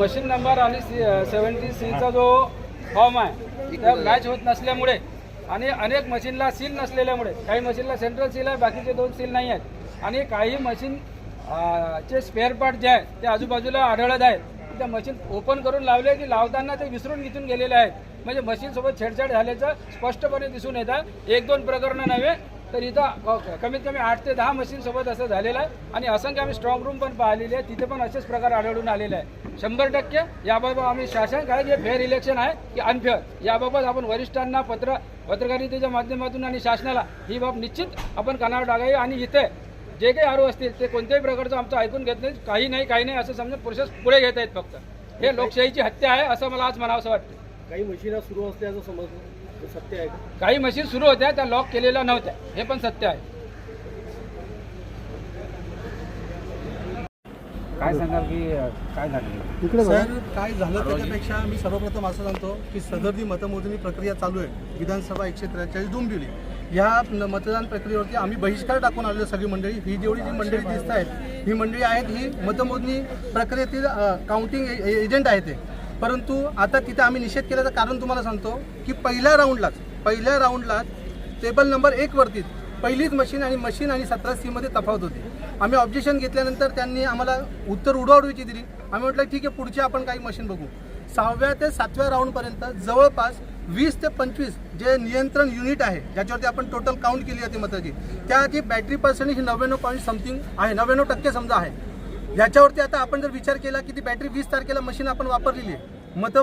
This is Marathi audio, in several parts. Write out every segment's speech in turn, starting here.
मशीन नंबर आणि सी सेवन्टी सीचा जो फॉर्म आहे त्या मॅच होत नसल्यामुळे आणि अनेक मशीनला सील नसलेल्यामुळे काही मशीनला सेंट्रल सील आहे बाकीचे दोन सील नाही आहेत. आणि काही मशीन चे स्पेअर पार्ट जे आहे ते आजूबाजूला आढळत आहेत. त्या मशीन ओपन करून लावले की लावताना ते विसरून घेऊन गेलेले आहेत. म्हणजे मशीनसोबत छेडछाड झाल्याचं स्पष्टपणे दिसून येतं. एक दोन प्रकरणं नव्हे तर इथं कमीत कमी आठ ते दहा मशीनसोबत असं झालेलं आहे. आणि असंख्य आम्ही स्ट्रॉंग रूम पण पाहिलेली आहे तिथे पण असेच प्रकार आढळून आलेले आहे शंभर टक्के याबाबत आम्ही शासन काय जे फेअर इलेक्शन आहे की अनफेअर याबाबत आपण वरिष्ठांना पत्र पत्रकारितेच्या माध्यमातून आणि शासनाला ही बाब निश्चित आपण कानावर टाकावी. आणि इथे जे काही आरोप असतील ते कोणत्याही प्रकारचं आमचं ऐकून घेत नाही काही नाही काही नाही असं समजून प्रोसेस पुढे घेत आहेत फक्त. हे लोकशाहीची हत्या आहे असं मला आज म्हणावंसं वाटतं. काही मशीना सुरू असल्याचं समजलं. सत्य आहे का? काही मशीन सुरू होत्या त्या लॉक केलेल्या नव्हत्या. हे पण सत्य आहे. काय सांगाल की काय झालं? सर काय झालं त्याच्यापेक्षा मी सर्वप्रथम असं सांगतो की सदरची मतमोजणी प्रक्रिया चालू आहे. विधानसभा एकशे त्रेचाळीस डोंबिवली ह्या न- मतदान प्रक्रियेवरती आम्ही बहिष्कार टाकून आलेलो सगळी मंडळी. ही जेवढी जी मंडळी दिसत आहेत ही मंडळी आहेत ही मतमोजणी प्रक्रियेतील काउंटिंग एजंट आहे ते. परंतु आता तिथे आम्ही निषेध केल्याचं कारण तुम्हाला सांगतो की पहिल्या राऊंडलाच पहिल्या राऊंडलाच टेबल नंबर एकवरती पहिलीच मशीन आणि मशीन आणि सतरा सीमध्ये तफावत होती. आम्ही ऑब्जेक्शन घेतल्यानंतर त्यांनी आम्हाला उत्तर उडवाउडवीची दिली. आम्ही म्हटलं ठीक आहे पुढची आपण काही मशीन बघू. सहाव्या ते सातव्या राऊंडपर्यंत जवळपास वीस ते पंचवीस जे नियंत्रण युनिट आहे ज्याच्यावरती आपण टोटल काउंट केली जाते मताची त्याची बॅटरी पर्सेंटेज ही नव्याण्णव पॉईंट समथिंग आहे. नव्याण्णव टक्के समजा आहे. याच्यावरती आता आपण जर विचार केला की ती बॅटरी वीस तारखेला मशीन आपण वापरलेली आहे मत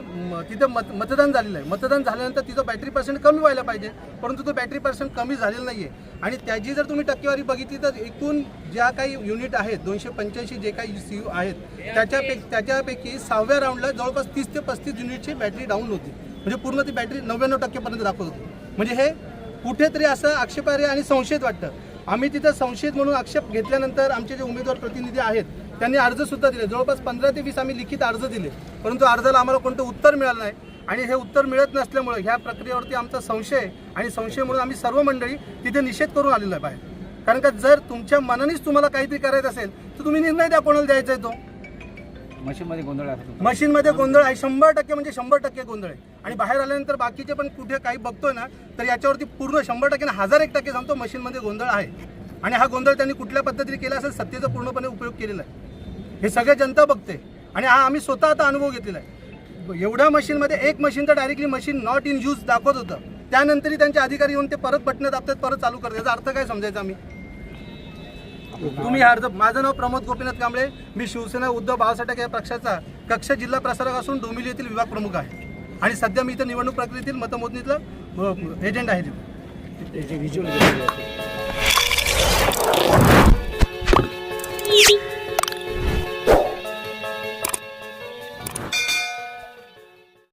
तिथं मत मतदान झालेलं आहे. मतदान झाल्यानंतर तिथं बॅटरी पर्सेंट कमी व्हायला पाहिजे परंतु तो बॅटरी पर्सेंट कमी झालेला नाही आहे आणि त्याची जर तुम्ही टक्केवारी बघितली तर एकूण ज्या काही युनिट आहेत दोनशे पंच्याऐंशी जे काही सी यू आहेत त्याच्यापैकी त्याच्यापैकी सहाव्या राऊंडला जवळपास तीस ते पस्तीस युनिटची बॅटरी डाऊन होती. म्हणजे पूर्ण ती बॅटरी नव्याण्णव टक्केपर्यंत दाखवत होती. म्हणजे हे कुठेतरी असं आक्षेपार्ह आणि संशयित वाटतं. आम्ही तिथं संशयित म्हणून आक्षेप घेतल्यानंतर आमचे जे उमेदवार प्रतिनिधी आहेत त्यांनी अर्ज सुद्धा दिले. जवळपास पंधरा ते वीस आम्ही लिखित अर्ज दिले. परंतु अर्जाला आम्हाला कोणतं उत्तर मिळालं नाही. आणि हे उत्तर मिळत नसल्यामुळे ह्या प्रक्रियेवरती आमचा संशय आहे आणि संशय म्हणून आम्ही सर्व मंडळी तिथे निषेध करून आलेलो आहे बाहेर. कारण का जर तुमच्या मनानेच तुम्हाला काहीतरी करायचं असेल तर तुम्ही निर्णय द्या कोणाला द्यायचा आहे तो. मशीनमध्ये गोंधळ आहे. मशीनमध्ये गोंधळ आहे शंभर टक्के म्हणजे शंभर टक्के गोंधळ आहे. आणि बाहेर आल्यानंतर बाकीचे पण कुठे काही बघतोय ना तर याच्यावरती पूर्ण शंभर टक्के ना हजार एक टक्के सांगतो मशीनमध्ये गोंधळ आहे. आणि हा गोंधळ त्यांनी कुठल्या पद्धतीने केला असेल सत्तेचा पूर्णपणे उपयोग केलेला आहे. हे सगळे जनता बघते. आणि हा आम्ही स्वतः आता अनुभव घेतलेला आहे. एवढ्या मशीनमध्ये एक मशीन तर directly machine not in use दाखवत होतं. त्यानंतरही त्यांचे अधिकारी येऊन ते परत बटणं दाबतात परत चालू करतात. याचा अर्थ काय समजायचा आम्ही? तुम्ही अर्ज माझं नाव प्रमोद गोपीनाथ कांबळे. मी शिवसेना उद्धव बाळासाहेब ठाकरे या पक्षाचा कक्ष जिल्हा प्रसारक असून डोंबिवली येथील विभाग प्रमुख आहे. आणि सध्या मी इथं निवडणूक प्रक्रियेतील मतमोजणीतलं एजंट आहे.